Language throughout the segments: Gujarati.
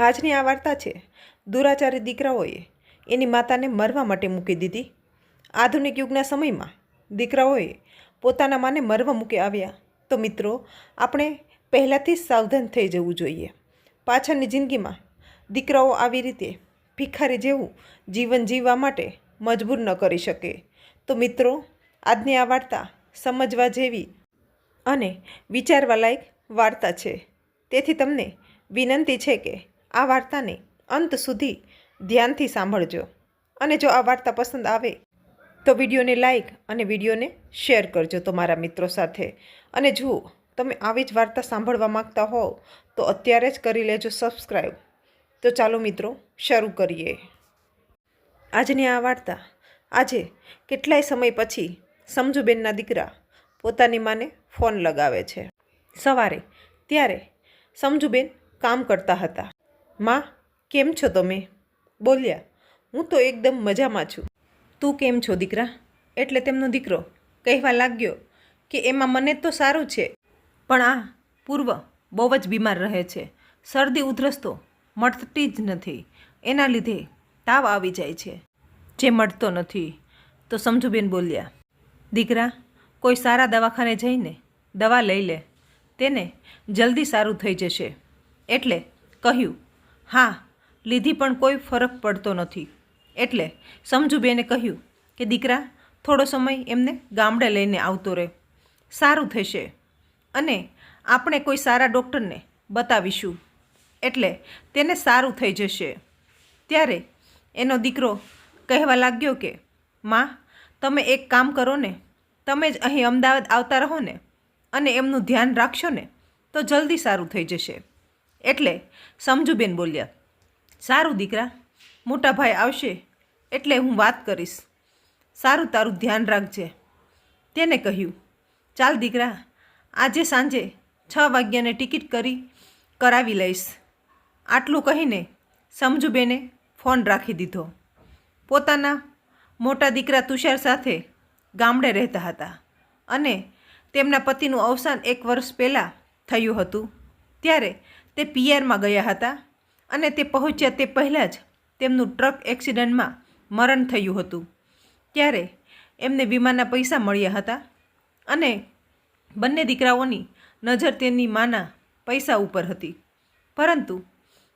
આજની આ વાર્તા છે, દુરાચારી દીકરાઓએ એની માતાને મરવા માટે મૂકી દીધી. આધુનિક યુગના સમયમાં દીકરાઓએ પોતાના માને મરવા મૂકી આવ્યા. તો મિત્રો, આપણે પહેલાંથી સાવધાન થઈ જવું જોઈએ. પાછળની જિંદગીમાં દીકરાઓ આવી રીતે ભિખારી જેવું જીવન જીવવા માટે મજબૂર ન કરી શકે. તો મિત્રો, આજની આ વાર્તા સમજવા જેવી અને વિચારવા લાયક વાર્તા છે. તેથી તમને વિનંતી છે કે આ વાર્તાને અંત સુધી ધ્યાનથી સાંભળજો. અને જો આ વાર્તા પસંદ આવે, તો વિડીયોને લાઈક અને વિડીયોને શેર કરજો તમારા મિત્રો સાથે. અને જુઓ, તમે આવી જ વાર્તા સાંભળવા માંગતા હોવ, તો અત્યારે જ કરી લેજો સબસ્ક્રાઈબ. તો ચાલો મિત્રો, શરૂ કરીએ. આજની આ વાર્તા, આજે કેટલાય સમય પછી સમજુબેનના દીકરા પોતાની માને ફોન લગાવે છે. સવારે, ત્યારે સમજુબેન કામ કરતા હતા. માં, કેમ છો તમે? બોલ્યા, હું તો એકદમ મજામાં છું. તું કેમ છો દીકરા? એટલે તેમનો દીકરો. કહેવા લાગ્યો કે એમાં મને તો સારું છે, પણ આ પૂર્વ બહુ જ બીમાર રહે છે. શરદી ઉધરસ તો મળતી જ નથી. એના લીધે તાવ આવી જાય છે. જે મળતો નથી. તો સમજુબેન બોલ્યા, દીકરા, કોઈ સારા દવાખાને જઈને દવા લઈ લે. તેને જલ્દી સારું થઈ જશે. એટલે કહ્યું હા, લીધી પણ કોઈ ફરક પડતો નથી. એટલે સમજુબેને કહ્યું કે દીકરા, થોડો સમય એમને ગામડે લઈને આવતો રહે. સારું થશે. અને આપણે કોઈ સારા ડૉક્ટરને બતાવીશું. એટલે તેને સારું થઈ જશે. ત્યારે એનો દીકરો કહેવા લાગ્યો કે, માં, તમે એક કામ કરો ને. તમે જ અહીં અમદાવાદ આવતા રહો ને. અને એમનું ધ્યાન રાખશો ને, તો જલ્દી સારું થઈ જશે. એટલે સમજુબેન બોલ્યા, સારું દીકરા, મોટા ભાઈ આવશે એટલે હું વાત કરીશ. સારું તારું ધ્યાન રાખજે. તેને કહ્યું, ચાલ દીકરા, આજે સાંજે છ વાગ્યાને ટિકિટ કરી, કરાવી લઈશ. આટલું કહીને સમજુબેને ફોન રાખી દીધો. પોતાના મોટા દીકરા તુષાર સાથે ગામડે રહેતા હતા અને તેમના પતિનું અવસાન એક વર્ષ પહેલાં થયું હતું. ત્યારે તે પીઆરમાં ગયા હતા અને તે પહોંચ્યા તે પહેલાં જ તેમનું ટ્રક એક્સિડન્ટમાં મરણ થયું હતું. ત્યારે એમને વીમાના પૈસા મળ્યા હતા અને બંને દીકરાઓની નજર તેની માના પૈસા ઉપર હતી. પરંતુ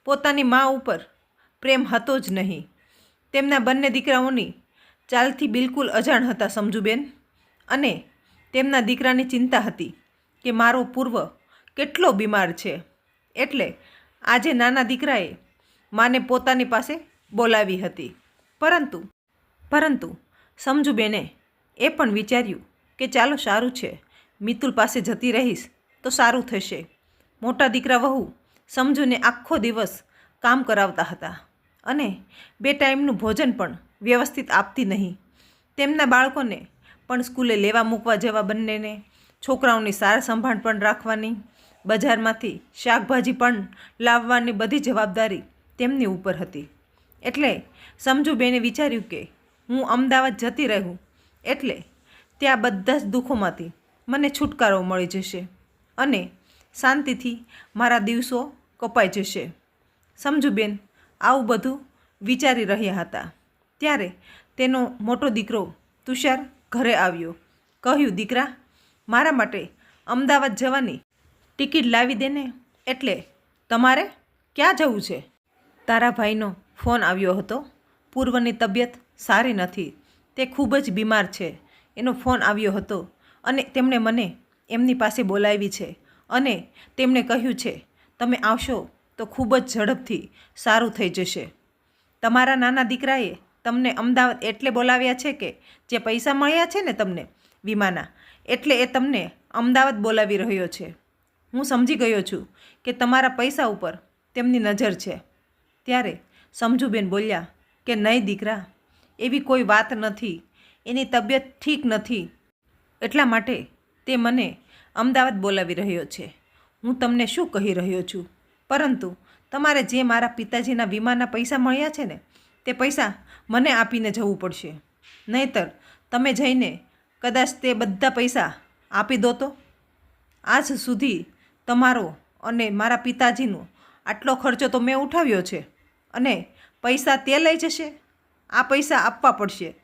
પોતાની મા ઉપર પ્રેમ હતો જ નહીં. તેમના બંને દીકરાઓની ચાલથી બિલકુલ અજાણ હતા સમજુબેન અને તેમના દીકરાની ચિંતા હતી કે મારો પૂર્વ કેટલો બીમાર છે. એટલે આજે નાના દીકરાએ માને પોતાની પાસે બોલાવી હતી. પરંતુ પરંતુ સમજુબેને એ પણ વિચાર્યું કે ચાલો સારું છે, મિતુલ પાસે જતી રહીશ તો સારું થશે. મોટા દીકરા વહુ સમજુને આખો દિવસ કામ કરાવતા હતા અને બે ટાઈમનું ભોજન પણ વ્યવસ્થિત આપતી નહીં. તેમના બાળકોને પણ સ્કૂલે લેવા મૂકવા જેવા બંનેને, છોકરાઓની સાર સંભાળ પણ રાખવાની બજારમાંથી શાકભાજી પણ લાવવાની બધી જવાબદારી તેમની ઉપર હતી. એટલે સમજુબેને વિચાર્યું કે હું અમદાવાદ જતી રહું, એટલે ત્યાં બધા જ દુઃખોમાંથી મને છુટકારો મળી જશે અને શાંતિથી મારા દિવસો કપાઈ જશે. સમજુબેન આવું બધું વિચારી રહ્યા હતા. ત્યારે તેનો મોટો દીકરો તુષાર ઘરે આવ્યો. કહ્યું, દીકરા, મારા માટે અમદાવાદ જવાની ટિકિટ લાવી દે ને એટલે તમારે ક્યાં જવું છે? તારા ભાઈનો ફોન આવ્યો હતો. પૂર્વની તબિયત સારી નથી. તે ખૂબ જ બીમાર છે. એનો ફોન આવ્યો હતો અને તેમણે મને એમની પાસે બોલાવી છે અને તેમણે કહ્યું છે, તમે આવશો તો ખૂબ જ ઝડપથી સારું થઈ જશે. તમારા નાના દીકરાએ તમને અમદાવાદ એટલે બોલાવ્યા છે કે જે પૈસા મળ્યા છે ને તમને વીમાના? એટલે એ તમને અમદાવાદ બોલાવી રહ્યો છે. હું સમજી ગયો છું કે તમારા પૈસા ઉપર તેમની નજર છે. ત્યારે સમજુબેન બોલ્યા કે નહીં દીકરા, એવી કોઈ વાત નથી. એની તબિયત ઠીક નથી. એટલા માટે તે મને અમદાવાદ બોલાવી રહ્યો છે. હું તમને શું કહી રહ્યો છું? પરંતુ તમારે જે મારા પિતાજીના વીમાના પૈસા મળ્યા છે ને, તે પૈસા મને આપીને જવું પડશે. નહીતર તમે જઈને કદાચ તે બધા પૈસા આપી દો તો? આજ સુધી તમારો અને મારા પિતાજીનો આટલો ખર્ચો તો મેં ઉઠાવ્યો છે. અને પૈસા તે લઈ જશે? આ પૈસા આપવા પડશે.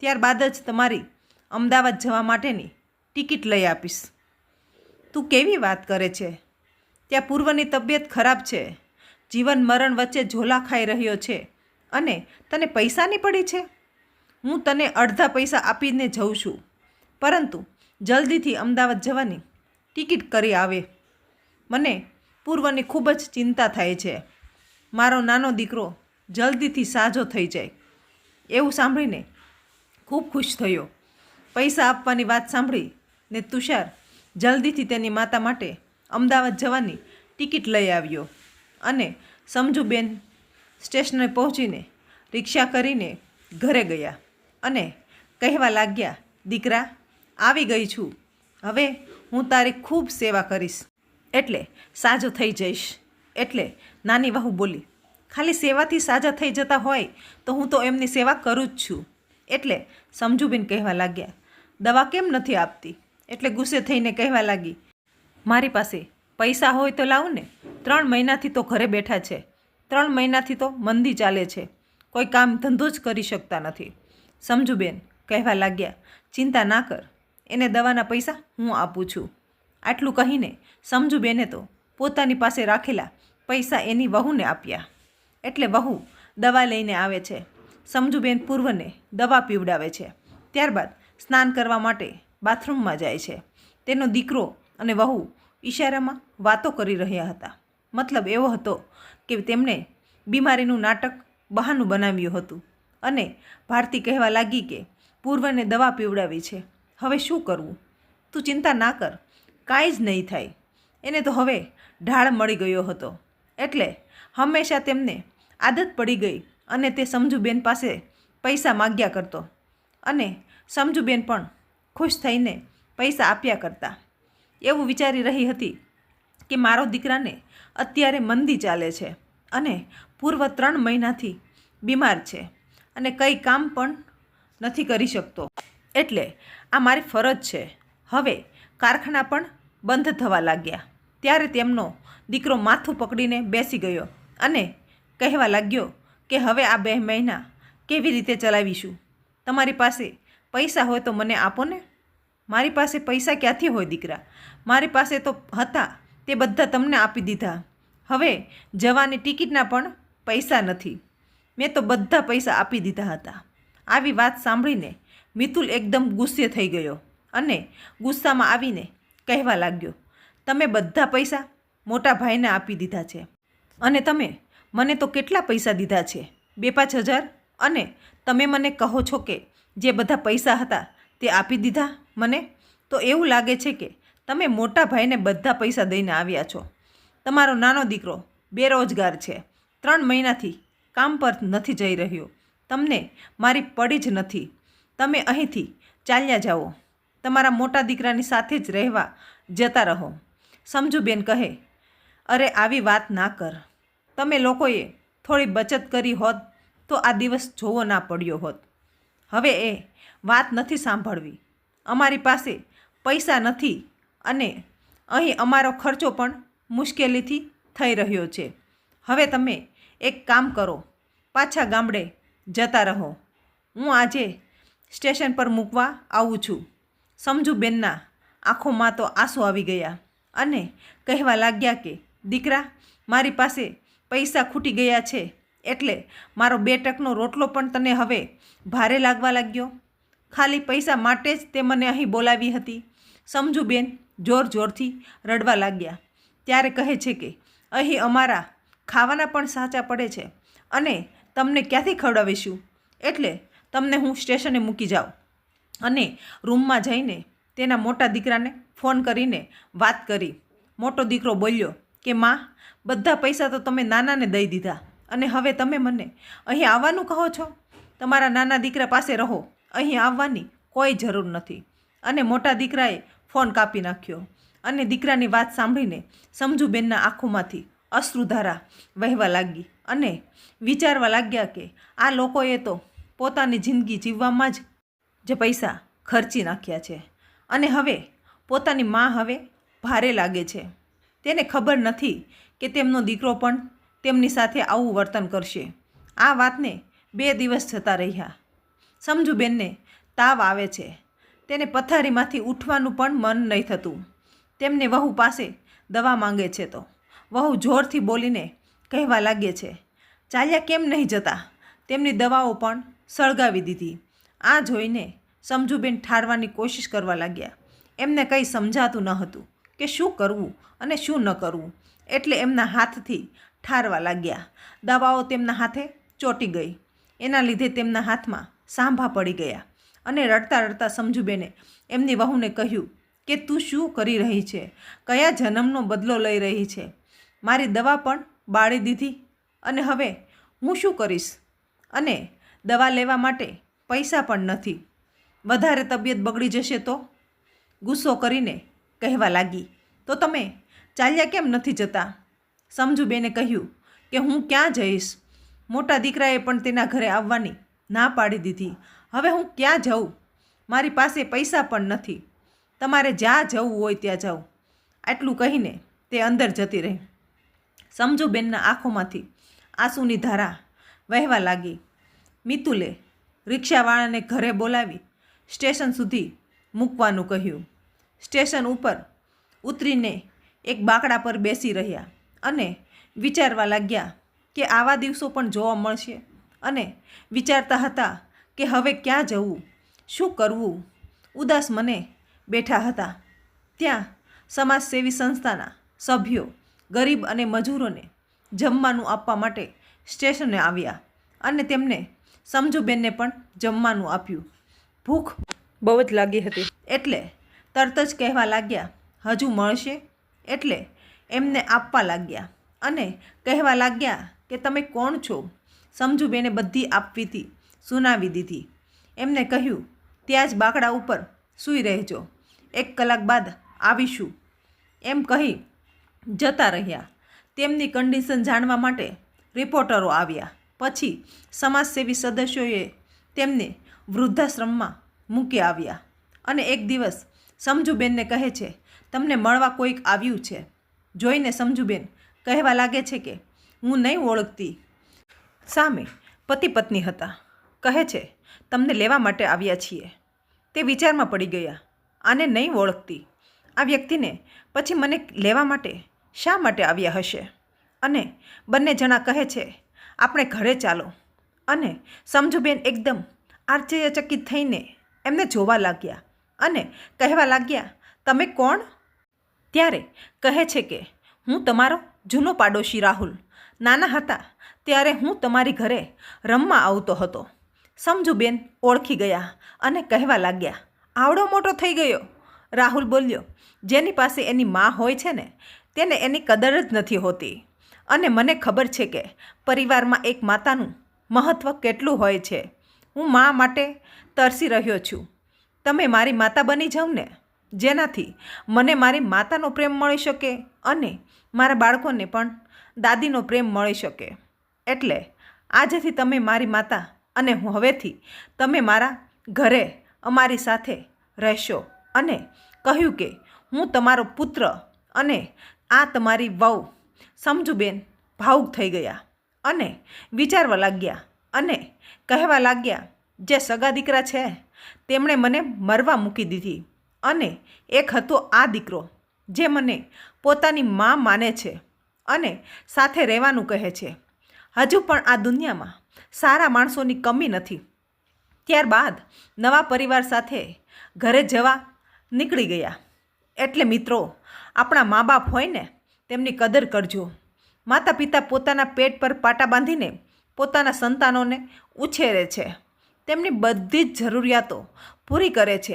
ત્યારબાદ જ તમારી અમદાવાદ જવા માટેની ટિકિટ લઈ આપીશ. તું કેવી વાત કરે છે? ત્યાં પૂર્વની તબિયત ખરાબ છે. જીવન મરણ વચ્ચે ઝોલા ખાઈ રહ્યો છે. અને તને પૈસાની પડી છે? હું તને અડધા પૈસા આપીને જઉં છું. પરંતુ જલ્દીથી અમદાવાદ જવાની ટિકિટ કરી આવે. મને પૂર્વની ખૂબ જ ચિંતા થાય છે. મારો નાનો દીકરો જલ્દીથી સાજો થઈ જાય. એવું સાંભળીને ખૂબ ખુશ થયો. પૈસા આપવાની વાત સાંભળી ને તુષાર જલ્દીથી તેની માતા માટે અમદાવાદ જવાની ટિકિટ લઈ આવ્યો અને સમજુબેન સ્ટેશને પહોંચીને રિક્ષા કરીને ઘરે ગયા અને કહેવા લાગ્યા, દીકરા, આવી ગઈ છું. હવે હું તારી ખૂબ સેવા કરીશ. એટલે સાજો થઈ જઈશ. એટલે નાની વહુ બોલી, ખાલી સેવાથી સાજા થઈ જતા હોય તો હું તો એમની સેવા કરું જ છું. એટલે સમજુબેન કહેવા લાગ્યા, દવા કેમ નથી આપતી? એટલે ગુસ્સે થઈને કહેવા લાગી, મારી પાસે પૈસા હોય તો લાવું ને, ત્રણ મહિનાથી તો ઘરે બેઠા છે. ત્રણ મહિનાથી તો મંદી ચાલે છે. કોઈ કામ ધંધો જ કરી શકતા નથી. સમજુબેન કહેવા લાગ્યા, ચિંતા ના કર. એને દવાના પૈસા હું આપું છું. આટલું કહીને સમજુબેને તો પોતાની પાસે રાખેલા પૈસા એની વહુને આપ્યા. એટલે વહુ દવા લઈને આવે છે. સમજુબેન પૂર્વને દવા પીવડાવે છે. ત્યારબાદ સ્નાન કરવા માટે બાથરૂમમાં જાય છે. તેનો દીકરો અને વહુ ઈશારામાં વાતો કરી રહ્યા હતા. મતલબ એવો હતો કે તેમણે બીમારીનું નાટક બહાનું બનાવ્યું હતું અને ભારતી કહેવા લાગી કે પૂર્વને દવા પીવડાવી છે. હવે શું કરવું? તું ચિંતા ના કર. કાંઈ જ નહીં થાય. એને તો હવે ઢાળ મળી ગયો હતો. એટલે હંમેશા તેમને આદત પડી ગઈ અને તે સમજુબેન પાસે પૈસા માગ્યા કરતો. અને સમજુબેન પણ ખુશ થઈને પૈસા આપ્યા કરતા. એવું વિચારી રહી હતી કે મારો દીકરાને અત્યારે મંદી ચાલે છે અને પૂર્વ ત્રણ મહિનાથી બીમાર છે અને કંઈ કામ પણ નથી કરી શકતો. એટલે આ મારી ફરજ છે. હવે કારખાના પણ બંધ થવા લાગ્યા. ત્યારે તેમનો દીકરો માથું પકડીને બેસી ગયો અને કહેવા લાગ્યો કે હવે આ બે મહિના કેવી રીતે ચલાવીશું? તમારી પાસે પૈસા હોય તો મને આપો ને. મારી પાસે પૈસા ક્યાંથી હોય દીકરા? મારી પાસે તો હતા, તે બધા તમને આપી દીધા. હવે જવાની ટિકિટના પણ પૈસા નથી. મેં તો બધા પૈસા આપી દીધા હતા. આવી વાત સાંભળીને મિતુલ એકદમ ગુસ્સે થઈ ગયો અને ગુસ્સામાં આવીને કહેવા લાગ્યો, તમે બધા પૈસા મોટા ભાઈને આપી દીધા છે. અને તમે મને તો કેટલા પૈસા દીધા છે? બે પાંચ હજાર? અને તમે મને કહો છો કે જે બધા પૈસા હતા તે આપી દીધા મને? તો એવું લાગે છે કે તમે મોટા ભાઈને બધા પૈસા દઈને આવ્યા છો. તમારો નાનો દીકરો બેરોજગાર છે. ત્રણ મહિનાથી કામ પર નથી જઈ રહ્યો. તમને મારી પડી જ નથી. તમે અહીંથી ચાલ્યા જાઓ. તમારા મોટા દીકરાની સાથે જ રહેવા જતા રહો. સમજુબેન કહે, અરે, આવી વાત ના કર. તમે લોકોએ થોડી બચત કરી હોત તો આ દિવસ જોવો ના પડ્યો હોત. હવે એ વાત નથી સાંભળવી. અમારી પાસે પૈસા નથી અને અહીં અમારો ખર્ચો પણ મુશ્કેલીથી થઈ રહ્યો છે. હવે તમે એક કામ કરો, પાછા ગામડે જતા રહો. હું આજે સ્ટેશન પર મૂકવા આવું છું. સમજુ બેનના, આંખોમાં તો આંસુ આવી ગયા. અને કહેવા લાગ્યા કે, દીકરા, મારી પાસે પૈસા ખૂટી ગયા છે, એટલે મારો બે ટકનો રોટલો પણ તને હવે ભારે લાગવા લાગ્યો. ખાલી પૈસા માટે જ તે મને અહીં બોલાવી હતી. સમજુ બેન જોર જોરથી રડવા લાગ્યા. ત્યારે કહે છે કે, અહીં અમારા ખાવાના પણ સાચા પડે છે અને તમને ક્યાંથી ખવડાવીશું? એટલે તમને હું સ્ટેશને મૂકી જાઉં. અને રૂમમાં જઈને તેના મોટા દીકરાને ફોન કરીને વાત કરી. મોટો દીકરો બોલ્યો કે, માં, બધા પૈસા તો તમે નાનાને દઈ દીધા અને હવે તમે મને અહીં આવવાનું કહો છો? તમારા નાના દીકરા પાસે રહો. અહીં આવવાની કોઈ જરૂર નથી. અને મોટા દીકરાએ ફોન કાપી નાખ્યો અને દીકરાની વાત સાંભળીને સમજુબેનના આંખોમાંથી અશ્રુધારા વહેવા લાગી અને વિચારવા લાગ્યા કે, આ લોકોએ તો પોતાની જિંદગી જીવવામાં જ જે પૈસા ખર્ચી નાખ્યા છે. અને હવે પોતાની માં હવે ભારે લાગે છે. તેને ખબર નથી કે તેમનો દીકરો પણ તેમની સાથે આવું વર્તન કરશે. આ વાતને બે દિવસ જતા રહ્યા. સમજુબેનને તાવ આવે છે. તેને પથારીમાંથી ઉઠવાનું પણ મન નહીં થતું. તેમને વહુ પાસે દવા માંગે છે તો. વહુ જોરથી બોલીને કહેવા લાગે છે, ચાલ્યા કેમ નહીં જતા? તેમની દવાઓ પણ સળગાવી દીધી. આ જોઈને સમજુબેન ઠારવાની કોશિશ કરવા લાગ્યા. એમને કંઈ સમજાતું ન હતું કે શું કરવું અને શું ન કરવું. એટલે એમના હાથથી ઠારવા લાગ્યા. દવાઓ તેમના હાથે ચોંટી ગઈ. એના લીધે તેમના હાથમાં સાંભા પડી ગયા અને રડતા રડતા સમજુબેને એમની વહુને કહ્યું કે તું શું કરી રહી છે? કયા જન્મનો બદલો લઈ રહી છે? મારી દવા પણ બાળી દીધી અને હવે હું શું કરીશ? અને દવા લેવા માટે પૈસા પણ નથી. વધારે તબિયત બગડી જશે તો? ગુસ્સો કરીને કહેવા લાગી. તો તમે ચાલ્યા કેમ નથી જતા? સમજુબેને કહ્યું કે હું ક્યાં જઈશ? મોટા દીકરાએ પણ તેના ઘરે આવવાની ના પાડી દીધી. હવે હું ક્યાં જાઉં? મારી પાસે પૈસા પણ નથી. તમારે જ્યાં જવું હોય ત્યાં જાઉં આટલું કહીને તે અંદર જતી રહી. સમજુબેનના આંખોમાંથી આંસુની ધારા વહેવા લાગી. મિતુલે રિક્ષાવાળાને ઘરે બોલાવી સ્ટેશન સુધી મૂકવાનું કહ્યું. સ્ટેશન ઉપર ઉતરીને એક બાકડા પર બેસી રહ્યા અને વિચારવા લાગ્યા કે આવા દિવસો પણ જોવા મળશે અને વિચારતા હતા કે હવે ક્યાં જવું, શું કરવું? ઉદાસ મને બેઠા હતા. ત્યાં સમાજસેવી સંસ્થાના સભ્યો, ગરીબ અને મજૂરોને જમવાનું આપવા માટે સ્ટેશને આવ્યા અને તેમને સમજુબેનને પણ જમવાનું આપ્યું. ભૂખ બહુ જ લાગી હતી. એટલે તરત જ કહેવા લાગ્યા હજુ મળશે? એટલે એમને આપવા લાગ્યા અને કહેવા લાગ્યા કે તમે કોણ છો? સમજુબેને બધી આપવી હતી સુનાવી દીધી. એમને કહ્યું ત્યાં જ બાકડા ઉપર સૂઈ રહેજો. એક કલાક બાદ આવીશું. એમ કહી જતા રહ્યા. તેમની કન્ડિશન જાણવા માટે રિપોર્ટરો આવ્યા. પછી સમાજસેવી સદસ્યોએ તેમને વૃદ્ધાશ્રમમાં મૂકી આવ્યા. અને એક દિવસ સમજુબેનને કહે છે, તમને મળવા કોઈક આવ્યું છે. જોઈને સમજુબેન કહેવા લાગે છે કે, હું નહીં ઓળખતી. સામે પતિ પત્ની હતા. કહે છે, તમને લેવા માટે આવ્યા છીએ. તે વિચારમાં પડી ગયા, આને નહીં ઓળખતી. આ વ્યક્તિને પછી મને લેવા માટે શા માટે આવ્યા હશે? અને બંને જણા કહે છે આપણે ઘરે ચાલો. અને સમજુબેન એકદમ આશ્ચર્યચકિત થઈને એમને જોવા લાગ્યા. અને કહેવા લાગ્યા, તમે કોણ? ત્યારે કહે છે કે, હું તમારો જૂનો પાડોશી રાહુલ. નાના હતા ત્યારે હું તમારી ઘરે રમવા આવતો હતો. સમજુબેન ઓળખી ગયા અને કહેવા લાગ્યા, આવડો મોટો થઈ ગયો. રાહુલ બોલ્યો, જેની પાસે એની મા હોય છે ને, તેને એની કદર જ નથી હોતી. અને મને ખબર છે કે પરિવારમાં એક માતાનું મહત્ત્વ કેટલું હોય છે. હું મા માટે તરસી રહ્યો છું. તમે મારી માતા બની જાઓ ને, જેનાથી મને મારી માતાનો પ્રેમ મળી શકે અને મારા બાળકોને પણ દાદીનો પ્રેમ મળી શકે. એટલે આજથી તમે મારી માતા અને હું હવેથી તમે મારા ઘરે અમારી સાથે રહેશો અને કહ્યું કે હું તમારો પુત્ર અને આ તમારી વહુ સમજુબેન ભાવુક થઈ ગયા અને વિચારવા લાગ્યા અને કહેવા લાગ્યા, જે સગા દીકરા છે, તેમણે મને મરવા મૂકી દીધી અને એક હતો આ દીકરો, જે મને પોતાની મા માને છે અને સાથે રહેવાનું કહે છે. હજુ પણ આ દુનિયામાં સારા માણસોની કમી નથી. ત્યારબાદ નવા પરિવાર સાથે ઘરે જવા નીકળી ગયા. એટલે મિત્રો, આપણા મા બાપ હોય ને તેમની કદર કરજો. માતા પિતા પોતાના પેટ પર પાટા બાંધીને પોતાના સંતાનોને ઉછેરે છે. તેમની બધી જ જરૂરિયાતો પૂરી કરે છે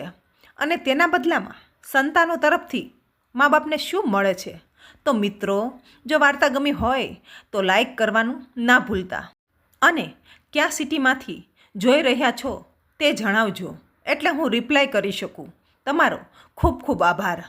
અને તેના બદલામાં સંતાનો તરફથી મા બાપને શું મળે છે? તો મિત્રો, જો વાર્તા ગમી હોય, તો લાઈક કરવાનું ના ભૂલતા. અને કયા સિટીમાંથી જોઈ રહ્યા છો તે જણાવજો. એટલે હું રિપ્લાય કરી શકું. તમારો ખૂબ ખૂબ આભાર.